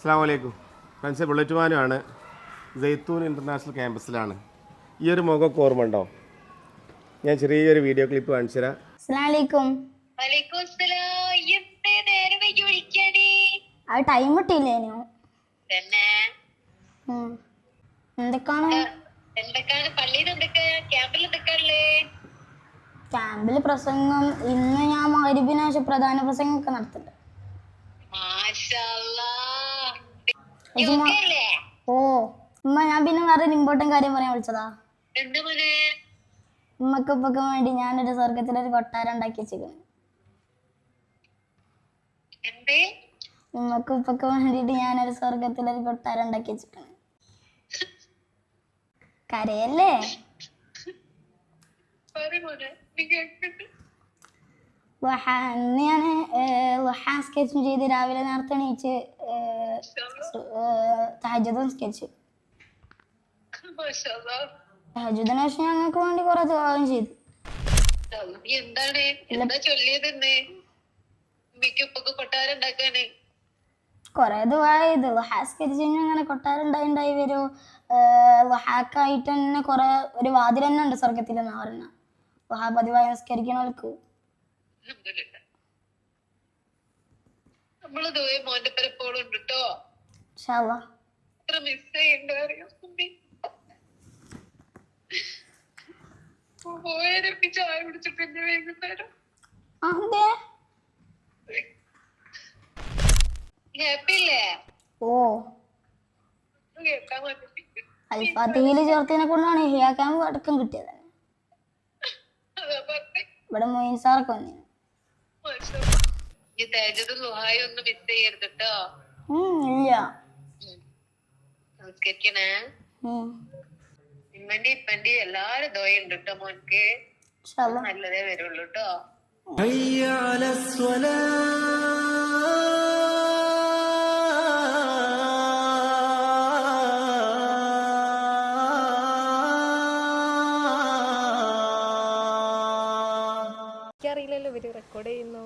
അസ്സാം വലൈക്കും friends bullet മാനുമാണ് ജയ്ത്തൂൻ ഇന്റർനാഷണൽ ക്യാമ്പസിലാണ്. ഈ ഒരു മുഖമൊക്കെ ഓർമ്മ ഉണ്ടോ? ഞാൻ ചെറിയൊരു വീഡിയോ ക്ലിപ്പ് കാണിച്ചു തരാം? അത് ടൈം കിട്ടിയില്ലേനു. എന്തൊക്കെയാണ് ക്യാമ്പിൽ പ്രസംഗം. ഇന്ന് ഞാൻ മകരിബിന് പ്രധാന പ്രസംഗം ഒക്കെ നടത്തുന്നുണ്ട്. ഓ ഉമ്മ ഞാൻ പിന്നെ വേറെ ഇമ്പോർട്ടന്റ് കാര്യം പറയാൻ വിളിച്ചതാ. ഉമ്മക്കുപ്പക്കും ഉമ്മക്ക് ഉപ്പക്കും വേണ്ടി ഞാനൊരു സ്വർഗത്തിലൊരു കൊട്ടാരം ഉണ്ടാക്കി വെച്ചിരിക്കുന്നു. എന്ത്? ഉമ്മക്ക് ഉപ്പക്കും വേണ്ടിട്ട് ഞാനൊരു സ്വർഗത്തിലൊരു കൊട്ടാരം ഉണ്ടാക്കി വെച്ചിരിക്കുന്നു. കരയല്ലേ? ഞാൻ സ്കെച്ചും ചെയ്ത് രാവിലെ നേരത്തെ എണീച്ച് സ്കെച്ച് മാഷാല്ലാ. തഹജുദിന് ശേഷം ഞങ്ങൾക്ക് വേണ്ടി കുറെ ദുആവും ചെയ്തു. എന്താണ്? എന്താ ചൊല്ലിയത് കുറെ ദുആ ചെയ്തു. ലുഹ സ്കെച്ച് കഴിഞ്ഞാൽ അങ്ങനെ കൊട്ടാരം ഉണ്ടായി ഉണ്ടായി വരും. ലുഹാക്കായിട്ട് തന്നെ കുറെ ഒരു വാതിൽ തന്നെ ഉണ്ട് സ്വർഗത്തിൽ എന്ന് പറഞ്ഞ ലുഹ പതിവായി നിസ്കരിക്കണവർക്ക്. നമ്മൾ ദുബായ് മോന്റെ പരപ്പോഴും ഉണ്ട് കേട്ടോ എത്ര മിസ് ചെയ്യണ്ട അറിയാം ഉമ്മി. പോയാലൊക്കെ ചായ കുടിച്ചിട്ട് പിന്നെ വൈകുന്നേരം. ഓ. അൽഫാത്തിയിൽ ചേർത്തതിനെ കൊണ്ടാണ് ഹിയാ ക്യാമ്പ് അടക്കം കിട്ടിയത്. ഇവിടെ മൊയിൻ സാറൊക്കെ വന്നിരുന്നു. ഈ തേജതും ലുഹായും ഒന്നും മിസ് ചെയ്യരുത് കേട്ടോ ഇല്ല. നമസ്കരിക്കണേ. ഇമ്മന്റെ ഇപ്പന്റെ എല്ലാരും ദോയുണ്ട് കേട്ടോ മോൻക്ക്. നല്ലതേ വരുള്ളൂ കേട്ടോ എനിക്കറിയില്ലല്ലോ ഇവർ റെക്കോർഡ് ചെയ്യുന്നു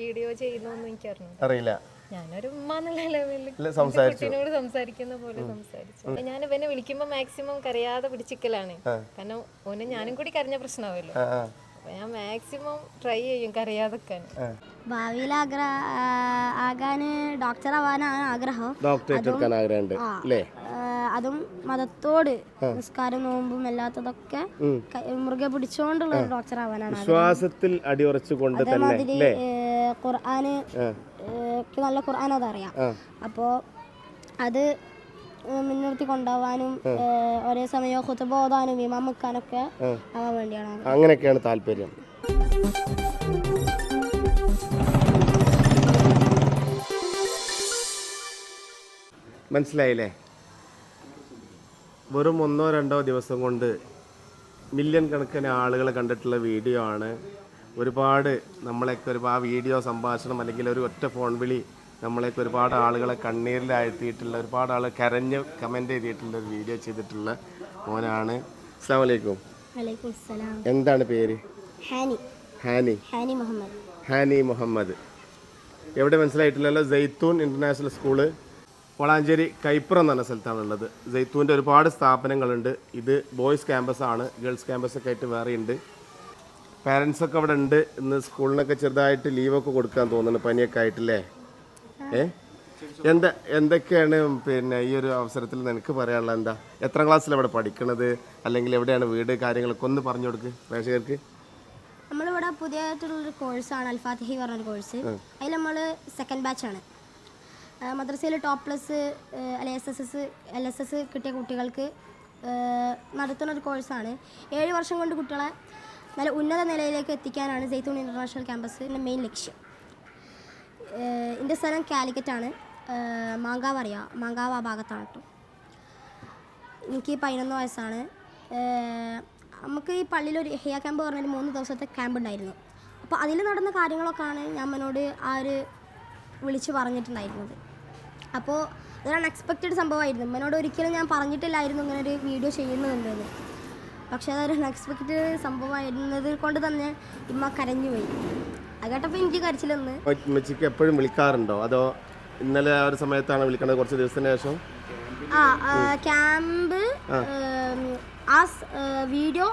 വീഡിയോ ചെയ്യുന്നു എനിക്കറിഞ്ഞു അറിയില്ല. ഞാനൊരു ഉമ്മ എന്നുള്ള ലെവലിൽ കുട്ടീനോട് സംസാരിക്കുന്ന പോലെ സംസാരിച്ചു. അപ്പൊ ഞാൻ ഇവനെ വിളിക്കുമ്പോ മാക്സിമം കരയാതെ പിടിച്ചിക്കലാണ്. കാരണം ഓനെ ഞാനും കൂടി കരഞ്ഞ പ്രശ്നമാവല്ലോ ഞാൻ മാക്സിമം ട്രൈ ചെയ്യും കരയാതെക്കാൻ. ഭാവിയിൽ ആഗ്ര ആകാന് ഡോക്ടർ ആവാനാണ് ആഗ്രഹം. ഡോക്ടറേറ്റ് എടുക്കാൻ ആഗ്രഹമുണ്ട് അല്ലേ? അതും മതത്തോട് നിസ്കാരം നോമ്പും അല്ലാത്തതൊക്കെ മുറുകെ പിടിച്ചുകൊണ്ടുള്ള ഒരു ഡോക്ടർ ആവാനാണ് വിശ്വാസത്തിൽ അടിയുറച്ചുകൊണ്ട് അതേമാതിരി ഖുർആന് നല്ല ഖുർആൻ അതറിയാം. അപ്പോ അപ്പോൾ അത് മുന്നിർത്തി മുൻനിർത്തി കൊണ്ടുപോകാനും ഒരേ സമയം ഹുതബോധാനും ഓതാനും ഇമാം വെക്കാനൊക്കെ ആവാൻ വേണ്ടിയാണ് അങ്ങനെയൊക്കെയാണ് താല്പര്യം. മനസ്സിലായില്ലേ? വെറും ഒന്നോ രണ്ടോ ദിവസം കൊണ്ട് മില്യൺ കണക്കിന് ആളുകൾ കണ്ടിട്ടുള്ള വീഡിയോ ആണ്. ഒരുപാട് നമ്മളെയൊക്കെ ഒരു ആ വീഡിയോ സംഭാഷണം അല്ലെങ്കിൽ ഒരു ഒറ്റ ഫോൺ വിളി നമ്മളെയൊക്കെ ഒരുപാട് ആളുകളെ കണ്ണീരിലാഴ്ത്തിയിട്ടുള്ള ഒരുപാട് ആൾ കരഞ്ഞ് കമന്റ് ചെയ്തിട്ടുള്ള ഒരു വീഡിയോ ചെയ്തിട്ടുള്ള മോനാണ്. അസ്സാം വലൈക്കും എന്താണ് പേര്? ഹാനി. ഹാനി. ഹാനി മുഹമ്മദ്. ഹാനി മുഹമ്മദ്. എവിടെ മനസ്സിലായിട്ടില്ലല്ലോ? ജയ്ത്തൂൺ ഇന്റർനാഷണൽ സ്കൂൾ വളാഞ്ചേരി കൈപ്പുറം എന്ന് പറഞ്ഞ സ്ഥലത്താണ് ഉള്ളത്. ജയ്ത്തൂന്റെ ഒരുപാട് സ്ഥാപനങ്ങളുണ്ട്. ഇത് ബോയ്സ് ക്യാമ്പസ് ആണ്. ഗേൾസ് ക്യാമ്പസ് ഒക്കെ ആയിട്ട് വേറെ ഉണ്ട്. പാരൻസൊക്കെ അവിടെ ഉണ്ട്. ഇന്ന് സ്കൂളിനൊക്കെ ചെറുതായിട്ട് ലീവൊക്കെ കൊടുക്കാൻ തോന്നുന്നു. പനിയൊക്കെ ആയിട്ടില്ലേ? ഏ? എന്താ എന്തൊക്കെയാണ് പിന്നെ ഈ ഒരു അവസരത്തിൽ നിനക്ക് പറയാനുള്ള എന്താ? എത്ര ക്ലാസ്സിൽ അവിടെ പഠിക്കണത്? അല്ലെങ്കിൽ എവിടെയാണ് വീട് കാര്യങ്ങളൊക്കെ ഒന്ന് പറഞ്ഞു കൊടുക്ക് പ്രേക്ഷകർക്ക്. നമ്മളിവിടെ പുതിയതായിട്ടുള്ളൊരു കോഴ്സാണ് അൽഫാത്തിഹി പറഞ്ഞൊരു കോഴ്സ് അതിൽ നമ്മൾ സെക്കൻഡ് ബാച്ചാണ് മദ്രസയിൽ ടോപ്പ് പ്ലസ് അല്ലെ S S S L S S കിട്ടിയ കുട്ടികൾക്ക് നടത്തുന്ന ഒരു കോഴ്സാണ് ഏഴ് വർഷം കൊണ്ട് കുട്ടികളെ നല്ല ഉന്നത നിലയിലേക്ക് എത്തിക്കാനാണ് ജയ്തൂൺ ഇന്റർനാഷണൽ ക്യാമ്പസിന്റെ മെയിൻ ലക്ഷ്യം. എന്റെ സ്ഥലം കാലിക്കറ്റാണ് മാങ്കാവ് അറിയാം? മാങ്കാവ് ആ ഭാഗത്താണ് കേട്ടോ എനിക്ക് പതിനൊന്ന് വയസ്സാണ്. നമുക്ക് ഈ പള്ളിയിൽ ഒരു ഹെയ ക്യാമ്പ് പറഞ്ഞൊരു മൂന്ന് ദിവസത്തെ ക്യാമ്പ് ഉണ്ടായിരുന്നു. അപ്പോൾ അതിൽ നടന്ന കാര്യങ്ങളൊക്കെയാണ് ഞാൻ അമ്മനോട് ആ ഒരു വിളിച്ച് പറഞ്ഞിട്ടുണ്ടായിരുന്നത്. അപ്പോൾ അതൊരു അൺഎക്സ്പെക്റ്റഡ് സംഭവമായിരുന്നു. ഉമ്മനോട് ഒരിക്കലും ഞാൻ പറഞ്ഞിട്ടില്ലായിരുന്നു ഇങ്ങനെ ഒരു വീഡിയോ ചെയ്യുന്നുണ്ടെന്ന് പക്ഷേ അതൊരു അൺഎക്സ്പെക്റ്റഡ് സംഭവമായിരുന്നത് കൊണ്ട് തന്നെ ഇമ്മ കരഞ്ഞു പോയി അത് കേട്ടപ്പോൾ എനിക്ക് കരച്ചിലൊന്ന്. ഉമ്മച്ചിക്ക് എപ്പോഴും വിളിക്കാറുണ്ടോ? അതോ ഇന്നലെ ആ ഒരു സമയത്താണ് വിളിക്കുന്നത് കുറച്ച് ദിവസത്തിന് ശേഷം? ആ ക്യാമ്പ് ആ. വീഡിയോ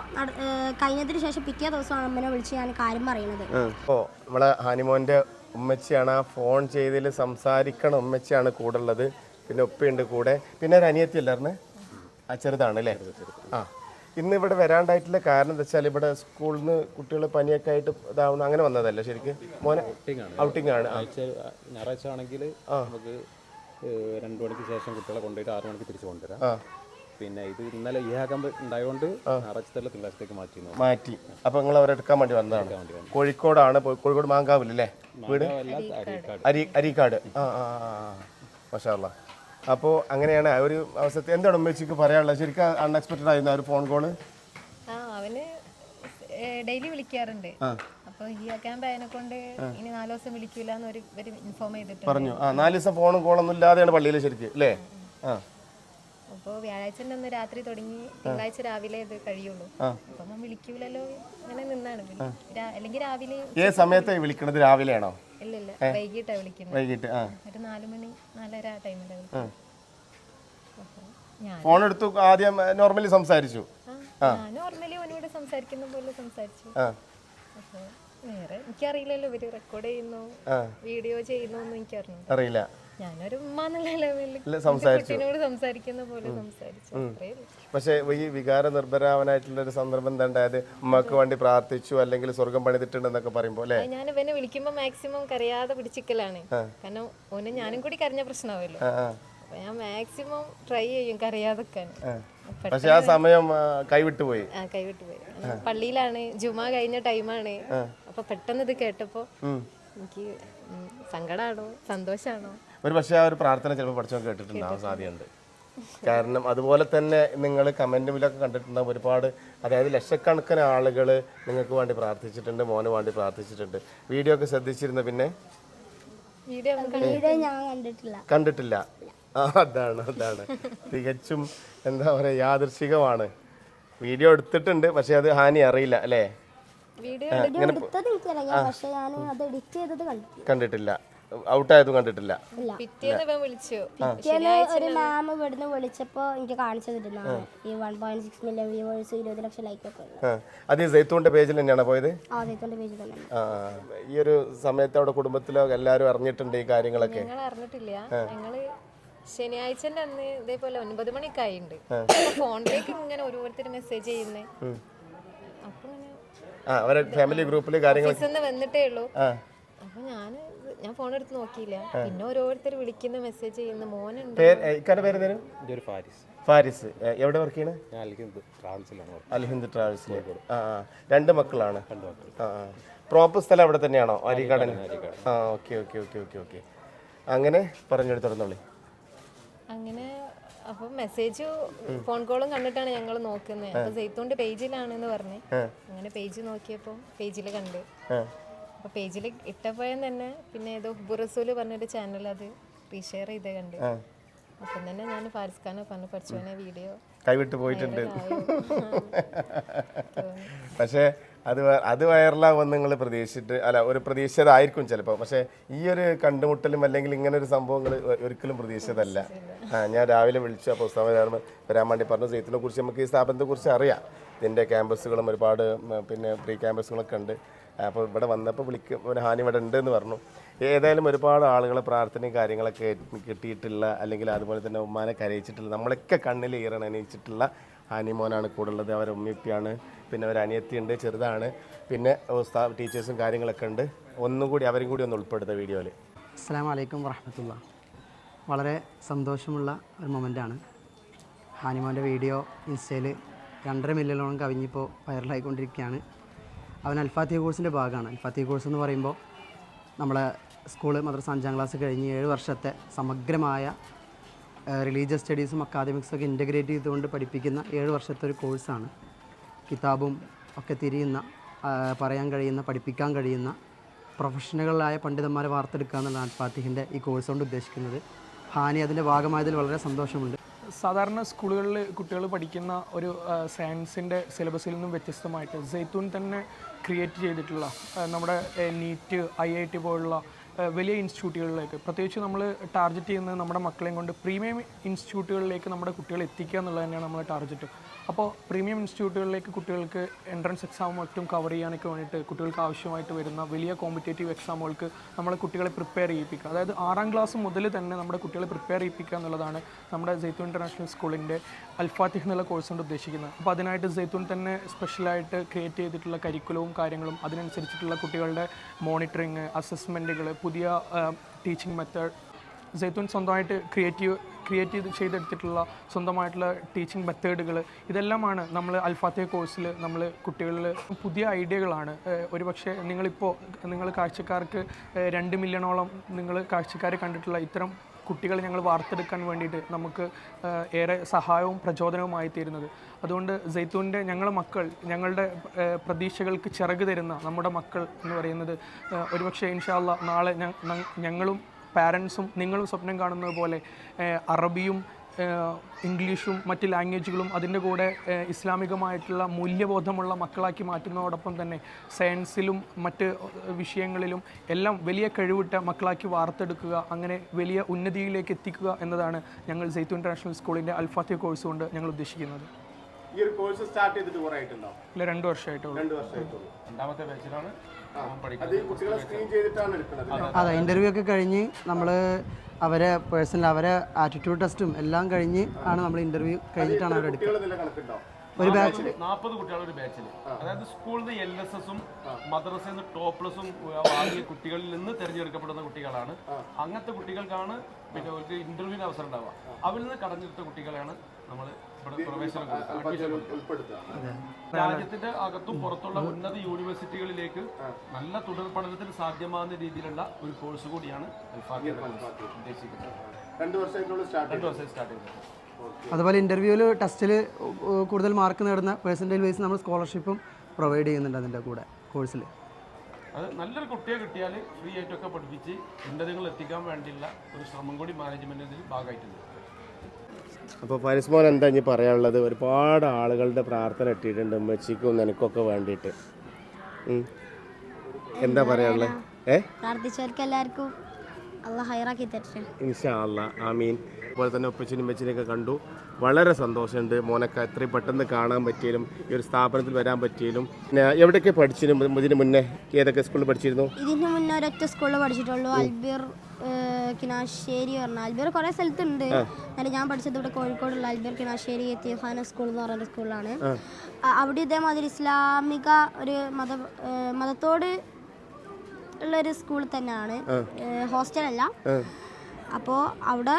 കഴിഞ്ഞതിന് ശേഷം പിറ്റേ ദിവസമാണ് അമ്മനെ വിളിച്ച് ഞാൻ കാര്യം പറയുന്നത്. ഓ നമ്മളെ ഹനിമോന്റെ ഉമ്മച്ചിയാണ് ആ ഫോൺ ചെയ്തതിൽ സംസാരിക്കണം. ഉമ്മച്ചിയാണ് കൂടെ ഉള്ളത് പിന്നെ ഉപ്പയുണ്ട് കൂടെ. പിന്നെ ഒരു അനിയത്തി അല്ലായിരുന്നേ ആ ചെറുതാണ് അല്ലേ? ആ. ഇന്ന് ഇവിടെ വരാണ്ടായിട്ടുള്ള കാരണം എന്താ വെച്ചാൽ ഇവിടെ സ്കൂളിൽ നിന്ന് കുട്ടികൾ പനിയൊക്കെ ആയിട്ട് ഇതാവുന്ന അങ്ങനെ വന്നതല്ലേ ശരിക്കും? മോനെ? ഔട്ടിംഗ് ആണ് ഞായറാഴ്ച ആണെങ്കിൽ നമുക്ക് രണ്ടു മണിക്ക് ശേഷം കുട്ടികളെ കൊണ്ടുപോയിട്ട് ആറു മണിക്ക് തിരിച്ചു കൊണ്ടുവരാം. ആ. പിന്നെ ഇത് ഇന്നലെ ഈ ആകമ്പ് ഉണ്ടായതുകൊണ്ട് തിങ്കളാഴ്ചത്തേക്ക് മാറ്റി മാറ്റി. അപ്പോൾ നിങ്ങൾ അവരെടുക്കാൻ വേണ്ടി വന്നതാണ്. കോഴിക്കോടാണ് കോഴിക്കോട് മാങ്കാവില്ലേ വീട്? അരി അരിക്കാട്. ആ ആ മഷാല്ല അപ്പോൾ അങ്ങനെയാണ് ആ ഒരു അവസരത്തിൽ എന്താണ് ഉമ്മച്ചിക്ക് പറയാനുള്ളത്? ശരിക്കും അൺഎക്സ്പെക്റ്റഡ് ആയിരുന്നു ആ ഒരു ഫോൺ കോൾ ആ അവന് ഡെയിലി വിളിക്കാറുണ്ട്. അപ്പോൾ ഈ ക്യാമ്പ് ആയതിനെ കൊണ്ട് ഇനി നാല് ദിവസം വിളിക്കില്ല എന്ന് ഒരു ഇൻഫോം ചെയ്തിട്ടുണ്ട്. പറഞ്ഞു. ആ നാല് ദിവസം ഫോണും കോളൊന്നും ഇല്ലാതെയാണ് പള്ളിയിൽ ശരിക്കും അല്ലേ? ആ. അപ്പോൾ വ്യാഴാഴ്ച അന്ന് രാത്രി തുടങ്ങി തിങ്കളാഴ്ച രാവിലെ ഇത് കഴിയുള്ളൂ. അപ്പൊ ഞാൻ വിളിക്കൂലല്ലോ അങ്ങനെ നിന്നാണ്. അല്ലെങ്കിൽ രാവിലെ ഏത് സമയത്താണ് വിളിക്കണത് രാവിലെയാണോ? ഇല്ല ഇല്ല വൈകിട്ടാണ് വിളിക്കുന്നത്. വൈകിട്ട് ആ. ഒരു നാല് മണി നാലര ആ ടൈമിലാണ് ഫോൺ എടുത്തു ആദ്യം നോർമലി സംസാരിച്ചു. നോർമലി അവനോട് സംസാരിക്കുന്ന പോലെ സംസാരിച്ചു. വേറെ എനിക്കറിയില്ലല്ലോ ഇവർ റെക്കോർഡ് ചെയ്യുന്നു വീഡിയോ ചെയ്യുന്നു എനിക്കറിഞ്ഞു അറിയില്ല. ഞാനൊരു ഉമ്മ എന്നുള്ള ലെവലിൽ സംസാരിച്ചു. സംസാരിക്കുന്ന പോലെ സംസാരിച്ചു. പക്ഷേ ഈ വികാര നിർഭരാവനായിട്ടുള്ള ഒരു സന്ദർഭം എന്താ ഉണ്ടായത് ഉമ്മക്ക് വേണ്ടി പ്രാർത്ഥിച്ചു അല്ലെങ്കിൽ സ്വർഗം പണിതിട്ടുണ്ടെന്നൊക്കെ പറയുമ്പോൾ അല്ലേ? ഞാൻ ഇവനെ വിളിക്കുമ്പോൾ മാക്സിമം കരയാതെ പിടിച്ചിക്കലാണ്. കാരണം ഓന് ഞാനും കൂടി കരഞ്ഞ പ്രശ്നമാവല്ലോ. അപ്പൊ ഞാൻ മാക്സിമം ട്രൈ ചെയ്യും കരയാതെക്കാൻ. പക്ഷെ ആ സമയം ആ, കൈവിട്ടു പോയി. ആ പോയി. പള്ളിയിലാണ് ജുമ കഴിഞ്ഞ ടൈമാണ്. അപ്പൊ പെട്ടെന്ന് ഇത് കേട്ടപ്പോ എനിക്ക് സങ്കടാണോ? സന്തോഷാണോ? ഒരു പക്ഷേ ആ ഒരു പ്രാർത്ഥന ചിലപ്പോൾ പഠിച്ചോ കേട്ടിട്ടുണ്ടാവാൻ സാധ്യതയുണ്ട്. കാരണം അതുപോലെ തന്നെ നിങ്ങൾ കമന്റുമിലൊക്കെ കണ്ടിട്ടുണ്ടാകും ഒരുപാട് അതായത് ലക്ഷക്കണക്കിന് ആളുകൾ നിങ്ങൾക്ക് വേണ്ടി പ്രാർത്ഥിച്ചിട്ടുണ്ട് മോന് വേണ്ടി പ്രാർത്ഥിച്ചിട്ടുണ്ട്. വീഡിയോ ഒക്കെ ശ്രദ്ധിച്ചിരുന്ന പിന്നെ? വീഡിയോ വീഡിയോ ഞാൻ കണ്ടിട്ടില്ല. അതാണ് അതാണ്. തികച്ചും എന്താ പറയുക യാദൃശികമാണ്. വീഡിയോ എടുത്തിട്ടുണ്ട് പക്ഷെ അത് ഹാനി അറിയില്ല അല്ലേ? വീഡിയോ വീഡിയോ എടുത്തത് എനിക്കറിയാം പക്ഷെ ഞാൻ അത് എഡിറ്റ് ചെയ്തത് കണ്ടിട്ടില്ല. കണ്ടിട്ടില്ല. ഔട്ടായതും കണ്ടിട്ടില്ല. പിറ്റേന്ന് ഒരു മാം ഇവിടുന്ന് വിളിച്ചപ്പോ എനിക്ക് കാണിച്ചു തരുന്നതാണ് ഈ one point six million viewers ഇരുപത് ലക്ഷം ലൈക്ക് ഒക്കെ ഉള്ളത് ആ. അത് ഈ സൈത്തൂന്റെ പേജിൽ തന്നെയാണ് പോയത്? ആദ്യത്തെ പേജ് തന്നെ. ആ ഈ ഒരു സമയത്ത് അവിടെ കുടുംബത്തിലോ എല്ലാവരും അറിഞ്ഞിട്ടുണ്ട് ഈ കാര്യങ്ങളൊക്കെ? ഞങ്ങൾ അറിഞ്ഞിട്ടില്ല. ഞങ്ങൾ ശനിയാഴ്ചന്റെ അന്ന് ഇതേപോലെ ഒൻപത് മണിക്കായിണ്ട് ഫോണിലേക്ക് ഇങ്ങനെ ഓരോരുത്തർ മെസ്സേജ് ചെയ്യുന്നേ. അപ്പൊ ആ അവരെ ഫാമിലി ഗ്രൂപ്പിൽ കാര്യങ്ങൾ വന്നിട്ടേ ഉള്ളൂ. ആ. അപ്പൊ ഞാൻ ഞാൻ ഫോൺ എടുത്ത് നോക്കിയില്ല. പിന്നെ ഓരോരുത്തർ വിളിക്കുന്ന മെസ്സേജ് ചെയ്യുന്ന. മോനുണ്ട്. പേര് ഇക്കാരുടെ പേര് തരും ഒരു ഫാരിസ്. ഫാരിസ്. എവിടെ വർക്ക് ചെയ്യണേ? ഞാൻ ട്രാവൽസിലാണ് അൽഹിന്ദ് ആ ആ. രണ്ട് മക്കളാണ്. ആ ആ. പ്രോപ്പർ സ്ഥലം അവിടെ തന്നെയാണോ? അരിക്കാടൻ ആ okay okay okay okay okay. അങ്ങനെ പറഞ്ഞെടുത്തോളി അങ്ങനെ അപ്പൊ മെസ്സേജ് ഫോൺ കോളും കണ്ടിട്ടാണ് ഞങ്ങൾ നോക്കുന്നത് അപ്പൊ സെയ്ത്തോണ്ട് പേജിലാണെന്ന് പറഞ്ഞ്. അങ്ങനെ പേജ് നോക്കിയപ്പോ പേജിൽ കണ്ട്. അപ്പൊ പേജിൽ ഇട്ടപ്പോഴും തന്നെ പിന്നെ ഏതോ ഹുബുറസൂൽ പറഞ്ഞൊരു ചാനൽ അത് റീഷെയർ ചെയ്ത് കണ്ട്. അപ്പം തന്നെ ഞാൻ ഫാരിസ് ഖാനെ പറഞ്ഞു പഠിച്ചോനെ വീഡിയോ. കൈവിട്ട് പോയിട്ടുണ്ട്. പക്ഷേ അത് അത് വൈറലാവുമെന്ന് നിങ്ങൾ പ്രതീക്ഷിച്ചിട്ട് അല്ല ഒരു പ്രതീക്ഷിച്ചതായിരിക്കും ചിലപ്പോൾ പക്ഷേ ഈ ഒരു കണ്ടുമുട്ടലും അല്ലെങ്കിൽ ഇങ്ങനെ ഒരു സംഭവങ്ങൾ ഒരിക്കലും പ്രതീക്ഷിച്ചതല്ല. ഞാൻ രാവിലെ വിളിച്ചു അപ്പോൾ പുസ്തകം വരാൻ വരാൻ വേണ്ടി പറഞ്ഞു. സെയ്ത്തിനെ കുറിച്ച് നമുക്ക് ഈ സ്ഥാപനത്തെ കുറിച്ച് അറിയാം. ഇതിന്റെ ക്യാമ്പസുകളും ഒരുപാട് പിന്നെ പ്രീ ക്യാമ്പസുകളൊക്കെ ഉണ്ട്. അപ്പോൾ ഇവിടെ വന്നപ്പോൾ വിളിക്കും ഒരു ഹാനി ഇവിടെ ഉണ്ട് എന്ന് പറഞ്ഞു. ഏതായാലും ഒരുപാട് ആളുകളെ പ്രാർത്ഥനയും കാര്യങ്ങളൊക്കെ കിട്ടിയിട്ടുള്ള അല്ലെങ്കിൽ അതുപോലെ തന്നെ ഉമ്മാനെ കരയിച്ചിട്ടുള്ള നമ്മളൊക്കെ കണ്ണിൽ ഈറണിച്ചിട്ടുള്ള ഹാനിമോനാണ് കൂടുള്ളത് അവർ ഉമ്മിപ്പിയാണ് പിന്നെ ഒരു അനിയത്തിയുണ്ട് ചെറുതാണ്. പിന്നെ ടീച്ചേഴ്സും കാര്യങ്ങളൊക്കെ ഉണ്ട്. ഒന്നും കൂടി അവരും കൂടി ഒന്ന് ഉൾപ്പെടുത്ത വീഡിയോയിൽ. അസ്സാം വലൈക്കും വറഹമത്തുള്ള വളരെ സന്തോഷമുള്ള ഒരു മൊമെന്റാണ്. ഹാനിമോന്റെ വീഡിയോ ഇൻസ്റ്റയിൽ രണ്ടര മില്യണോളം കവിഞ്ഞിപ്പോൾ വൈറലായിക്കൊണ്ടിരിക്കുകയാണ്. അവൻ അൽഫാത്തിയ കോഴ്സിന്റെ ഭാഗമാണ്. അൽഫാത്തിയ കോഴ്സ് എന്ന് പറയുമ്പോൾ നമ്മളെ സ്കൂൾ മദ്രസ അഞ്ചാം ക്ലാസ് കഴിഞ്ഞ് ഏഴ് വർഷത്തെ സമഗ്രമായ റിലീജിയസ് സ്റ്റഡീസും അക്കാദമിക്സും ഒക്കെ ഇന്റഗ്രേറ്റ് ചെയ്തുകൊണ്ട് പഠിപ്പിക്കുന്ന ഏഴ് വർഷത്തെ ഒരു കോഴ്സാണ്. കിതാബും ഒക്കെ തിരിയുന്ന പറയാൻ കഴിയുന്ന പഠിപ്പിക്കാൻ കഴിയുന്ന പ്രൊഫഷണലുകളായ പണ്ഡിതന്മാരെ വാർത്തെടുക്കുക എന്നുള്ളതാണ് ഫാത്തിഹിന്റെ ഈ കോഴ്സ് കൊണ്ട് ഉദ്ദേശിക്കുന്നത്. ഹാനി അതിന്റെ ഭാഗമായതിൽ വളരെ സന്തോഷമുണ്ട്. സാധാരണ സ്കൂളുകളിൽ കുട്ടികൾ പഠിക്കുന്ന ഒരു സയൻസിന്റെ സിലബസിൽ നിന്നും വ്യത്യസ്തമായിട്ട് ജെയ്ത്തൂൻ തന്നെ ക്രിയേറ്റ് ചെയ്തിട്ടുള്ള നമ്മുടെ നീറ്റ് ഐ ഐ ടി പോലുള്ള വലിയ ഇൻസ്റ്റിറ്റ്യൂട്ടുകളിലേക്ക്. പ്രത്യേകിച്ച് നമ്മൾ ടാർഗറ്റ് ചെയ്യുന്നത് നമ്മുടെ മക്കളെയും കൊണ്ട് പ്രീമിയം ഇൻസ്റ്റിറ്റ്യൂട്ടുകളിലേക്ക് നമ്മുടെ കുട്ടികളെ എത്തിക്കുക എന്നുള്ളത് തന്നെയാണ് നമ്മുടെ ടാർഗറ്റ് അപ്പോൾ പ്രീമിയം ഇൻസ്റ്റിറ്റ്യൂട്ടുകളിലേക്ക് കുട്ടികൾക്ക് എൻട്രൻസ് എക്സാം മറ്റും കവർ ചെയ്യാനൊക്കെ വേണ്ടിയിട്ട് കുട്ടികൾക്ക് ആവശ്യമായിട്ട് വരുന്ന വലിയ കോമ്പറ്റേറ്റീവ് എക്സാമുകൾക്ക് നമ്മളെ കുട്ടികളെ പ്രിപ്പയർ ചെയ്യിപ്പിക്കുക. അതായത് ആറാം ക്ലാസ് മുതൽ തന്നെ നമ്മുടെ കുട്ടികളെ പ്രിപ്പയർ ചെയ്യിപ്പിക്കുക എന്നുള്ളതാണ് നമ്മുടെ ജെയ്ത്തു ഇന്റർനാഷണൽ സ്കൂളിന്റെ അൽഫാത്തിഹ് എന്നുള്ള കോഴ്സ് കൊണ്ട് ഉദ്ദേശിക്കുന്നത്. അപ്പോൾ അതിനായിട്ട് ജെയ്ത്തൂൻ തന്നെ സ്പെഷ്യലായിട്ട് ക്രിയേറ്റ് ചെയ്തിട്ടുള്ള കരിക്കുലവും കാര്യങ്ങളും അതിനനുസരിച്ചിട്ടുള്ള കുട്ടികളുടെ മോണിറ്ററിങ് അസസ്മെന്റുകൾ പുതിയ ടീച്ചിങ് മെത്തേഡ് ജെയ്തുൻ സ്വന്തമായിട്ട് ക്രിയേറ്റീവ് ക്രിയേറ്റ് ചെയ്ത് ചെയ്തെടുത്തിട്ടുള്ള സ്വന്തമായിട്ടുള്ള ടീച്ചിങ് മെത്തേഡുകൾ ഇതെല്ലാമാണ് നമ്മൾ അൽഫാത്തെ കോഴ്സിൽ നമ്മൾ കുട്ടികളിൽ പുതിയ ഐഡിയകളാണ് ഒരുപക്ഷെ നിങ്ങളിപ്പോൾ നിങ്ങൾ കാഴ്ചക്കാർക്ക് രണ്ട് മില്യണോളം നിങ്ങൾ കാഴ്ചക്കാർ കണ്ടിട്ടുള്ള ഇത്തരം കുട്ടികളെ ഞങ്ങൾ വാർത്തെടുക്കാൻ വേണ്ടിയിട്ട് നമുക്ക് ഏറെ സഹായവും പ്രചോദനവുമായി തീരുന്നത് അതുകൊണ്ട് ജെയ്ത്തൂന്റെ ഞങ്ങളെ മക്കൾ ഞങ്ങളുടെ പ്രതീക്ഷകൾക്ക് ചിറക് തരുന്ന നമ്മുടെ മക്കൾ എന്ന് പറയുന്നത് ഒരുപക്ഷെ ഇൻഷാല്ല നാളെ ഞങ്ങളും പാരൻസും നിങ്ങളും സ്വപ്നം കാണുന്നത് പോലെ അറബിയും ഇംഗ്ലീഷും മറ്റ് ലാംഗ്വേജുകളും അതിന്റെ കൂടെ ഇസ്ലാമികമായിട്ടുള്ള മൂല്യബോധമുള്ള മക്കളാക്കി മാറ്റുന്നതോടൊപ്പം തന്നെ സയൻസിലും മറ്റ് വിഷയങ്ങളിലും എല്ലാം വലിയ കഴിവിട്ട മക്കളാക്കി വാർത്തെടുക്കുക അങ്ങനെ വലിയ ഉന്നതിയിലേക്ക് എത്തിക്കുക എന്നതാണ് ഞങ്ങൾ സെയ്ത്തു ഇന്റർനാഷണൽ സ്കൂളിന്റെ അൽഫാത്തിയ കോഴ്സ് കൊണ്ട് ഞങ്ങൾ ഉദ്ദേശിക്കുന്നത്. ഈ ഒരു കോഴ്സ് സ്റ്റാർട്ട് ചെയ്തിട്ട് കുറേ ആയിട്ടുണ്ടോ? ഇല്ല രണ്ട് വർഷമായിട്ടുള്ളൂ. രണ്ട് വർഷമായിട്ടുള്ളൂ. രണ്ടാമത്തെ ബാച്ചിലാണ് അത് കുട്ടികളെ സ്ക്രീൻ ചെയ്തിട്ടാണ് എടുക്കുന്നത്. അതെ ഇന്റർവ്യൂ ഒക്കെ കഴിഞ്ഞ് നമ്മൾ അവരെ പേഴ്സണൽ അവരെ ആറ്റിറ്റ്യൂഡ് ടെസ്റ്റും എല്ലാം കഴിഞ്ഞ് ആണ് നമ്മൾ ഇന്റർവ്യൂ കഴിഞ്ഞിട്ടാണ് അവരെ കുട്ടികൾ കണക്കുണ്ടോ? ഒരു ബാച്ചിൽ നാൽപ്പത് കുട്ടികളുടെ ഒരു ബാച്ചിൽ അതായത് സ്കൂളിൽ നിന്ന് എൽ എസ് എസും മദ്രസയിൽ നിന്ന് ടോപ്ലസും വാങ്ങിയ കുട്ടികളിൽ നിന്ന് തിരഞ്ഞെടുക്കപ്പെടുന്ന കുട്ടികളാണ്. അങ്ങനത്തെ കുട്ടികൾക്കാണ് പിന്നെ ഒരു ഇന്റർവ്യൂവിന് അവസരം ഉണ്ടാവുക അവരിൽ നിന്ന് കടഞ്ഞെടുത്ത കുട്ടികളെയാണ് നമ്മൾ ഇവിടെ പ്രവേശനം രാജ്യത്തിന്റെ അകത്തും പുറത്തുള്ള ഉന്നത യൂണിവേഴ്സിറ്റികളിലേക്ക് നല്ല തുടർ പഠനത്തിന് സാധ്യമാകുന്ന രീതിയിലുള്ള ഒരു കോഴ്സ് കൂടിയാണ് അതുപോലെ ഇന്റർവ്യൂവിൽ ടെസ്റ്റിൽ കൂടുതൽ മാർക്ക് നേടുന്ന പേഴ്സന്റേജ് വൈസ് നമ്മൾ സ്കോളർഷിപ്പും പ്രൊവൈഡ് ചെയ്യുന്നുണ്ട് അതിന്റെ കൂടെ കോഴ്സിൽ അത് നല്ലൊരു കുട്ടിയെ കിട്ടിയാൽ ഫ്രീ ആയിട്ടൊക്കെ പഠിപ്പിച്ച് ഉന്നതങ്ങൾ എത്തിക്കാൻ വേണ്ടിയുള്ള ഒരു ശ്രമം കൂടി മാനേജ്മെന്റിൽ ഭാഗമായിട്ടുണ്ട്. അപ്പോൾ ഫാരിസ് മോൻ എന്താ ഇനി പറയാനുള്ളത്? ഒരുപാട് ആളുകളുടെ പ്രാർത്ഥന എത്തിയിട്ടുണ്ട് ഉമ്മച്ചിക്കും നിനക്കൊക്കെ വേണ്ടിയിട്ട്. എന്താ പറയാനുള്ളത്? ഏ പ്രാർത്ഥിച്ചവർക്ക് എല്ലാവർക്കും അള്ളാഹ് ഹൈറാക്കി തരട്ടെ. ഇൻഷാ അള്ളാ. ആമീൻ. അതുപോലെ തന്നെ ഒപ്പച്ചിനും ഉമ്മച്ചിനെയൊക്കെ കണ്ടു. വളരെ സന്തോഷമുണ്ട്. മോനൊക്കെ എത്രയും പെട്ടെന്ന് കാണാൻ പറ്റിയാലും ഈ ഒരു സ്ഥാപനത്തിൽ വരാൻ പറ്റിയാലും പിന്നെ എവിടെയൊക്കെ പഠിച്ചിരുന്നു ഇതിന് മുന്നേ? ഏതൊക്കെ സ്കൂളിൽ പഠിച്ചിരുന്നു? ഇതിന് മുന്നേ ഒരൊറ്റ സ്കൂളിൽ പഠിച്ചിട്ടുള്ളൂ. അൽബിർ കിനാശ്ശേരി പറഞ്ഞ അൽബിർ കുറേ സ്ഥലത്തുണ്ട്. എന്നാലും ഞാൻ പഠിച്ചത് ഇവിടെ കോഴിക്കോടുള്ള അൽബിർ കിനാശ്ശേരി എത്തിയഖാന സ്കൂൾ എന്ന് പറയുന്ന സ്കൂളിലാണ് അവിടെ ഇതേമാതിരി ഇസ്ലാമിക ഒരു മത മതത്തോട് ഉള്ള ഒരു സ്കൂൾ തന്നെയാണ്. ഹോസ്റ്റലല്ല അപ്പോൾ അവിടെ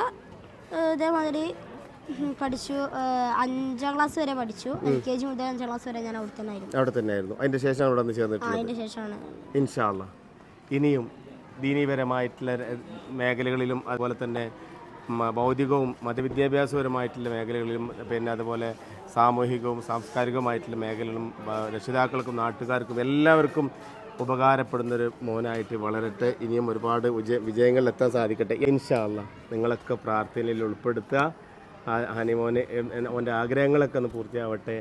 ഇതേമാതിരി പഠിച്ചു. അഞ്ചാം ക്ലാസ് വരെ പഠിച്ചു. എൽ കെ ജി മുതൽ അഞ്ചാം ക്ലാസ് വരെ ഞാൻ അവിടെ തന്നെ ആയിരുന്നു അവിടെ തന്നെയായിരുന്നു. അതിന്റെ ശേഷം അവിടെ വന്ന് ചേർന്നിട്ടുണ്ട് അതിന്റെ ശേഷമാണ്. ഇൻഷാല്ല ഇനിയും ദീനീപരമായിട്ടുള്ള മേഖലകളിലും അതുപോലെ തന്നെ ഭൗതികവും മതവിദ്യാഭ്യാസപരമായിട്ടുള്ള മേഖലകളിലും പിന്നെ അതുപോലെ സാമൂഹികവും സാംസ്കാരികവുമായിട്ടുള്ള മേഖലകളിലും ബ- രക്ഷിതാക്കൾക്കും നാട്ടുകാർക്കും എല്ലാവർക്കും ഉപകാരപ്പെടുന്നൊരു മോനായിട്ട് വളരട്ടെ. ഇനിയും ഒരുപാട് വിജയ വിജയങ്ങളിൽ എത്താൻ സാധിക്കട്ടെ. ഇൻഷാല്ല നിങ്ങളൊക്കെ പ്രാർത്ഥനയിൽ ഉൾപ്പെടുത്തുക. ഹനിമോനെ ഓന്റെ ആഗ്രഹങ്ങളൊക്കെ ഒന്ന് പൂർത്തിയാവട്ടെ.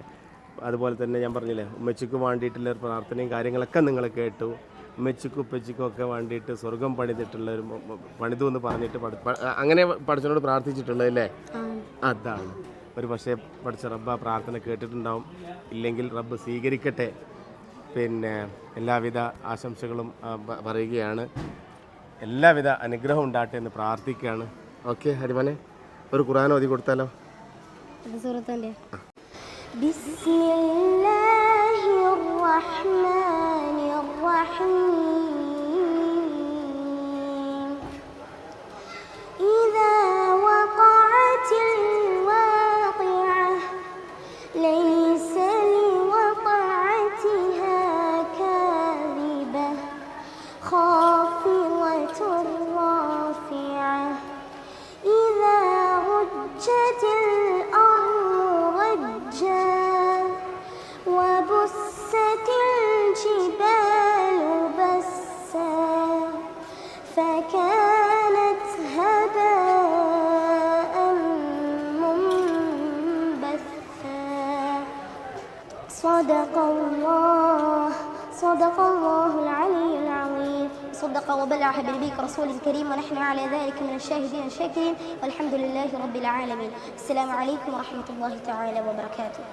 അതുപോലെ തന്നെ ഞാൻ പറഞ്ഞില്ലേ ഉമ്മച്ചിക്ക് വേണ്ടിയിട്ടുള്ള ഒരു പ്രാർത്ഥനയും കാര്യങ്ങളൊക്കെ നിങ്ങൾ കേട്ടു. ഉമ്മച്ചിക്കും ഉപ്പച്ചിക്കും ഒക്കെ വേണ്ടിയിട്ട് സ്വർഗം പണിതിട്ടുള്ള ഒരു പണിതു എന്ന് പറഞ്ഞിട്ട് അങ്ങനെ പഠിച്ചനോട് പ്രാർത്ഥിച്ചിട്ടുള്ളതല്ലേ അതാണ്. ഒരു പക്ഷേ പഠിച്ച റബ്ബ് ആ പ്രാർത്ഥന കേട്ടിട്ടുണ്ടാവും. ഇല്ലെങ്കിൽ റബ്ബ് സ്വീകരിക്കട്ടെ. പിന്നെ എല്ലാവിധ ആശംസകളും പറയുകയാണ്. എല്ലാവിധ അനുഗ്രഹം ഉണ്ടാട്ടെ എന്ന് പ്രാർത്ഥിക്കുകയാണ്. ഓക്കെ ഹരിമനെ ഒരു ഖുർആൻ ഓതി കൊടുത്താലോ? സുഹൃത്തിന്റെ صدق وبلغ بنبيك رسول كريم ونحن على ذلك من الشاهدين الشاكرين والحمد لله رب العالمين. السلام عليكم ورحمة الله تعالى وبركاته.